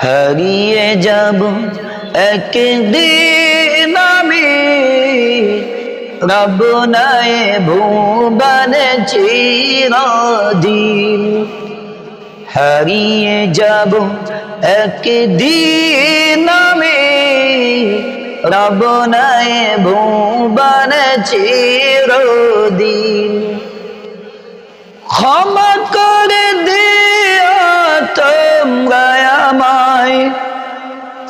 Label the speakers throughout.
Speaker 1: হারিয়ে যাব একদিন আমি। রব নাই ভুবন চিরদিন। হারিয়ে যাব একদিন আমি। রব নাই ভুবন চিরদিন। ক্ষমা করে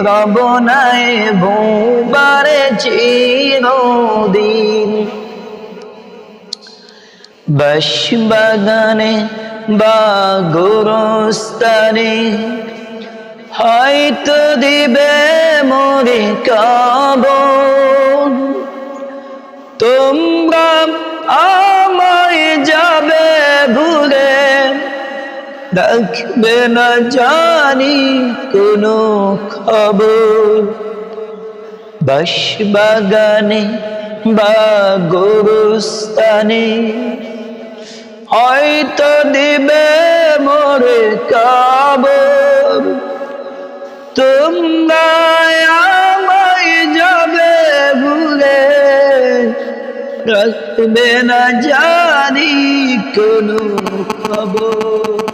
Speaker 1: রব নাই ভুবনে চিরদিন। বাস বাগানে বা গোরস্তানে হয়তো দিবে মরে কাব তোমরা রাখবে না জানি কোনো খবর। বাস বাগানে বা গরুস্তানে হয়তো দিবে মোরে কাবর। তোমরা যাবে ভুলে রাখবে না জানি কোনো খবর।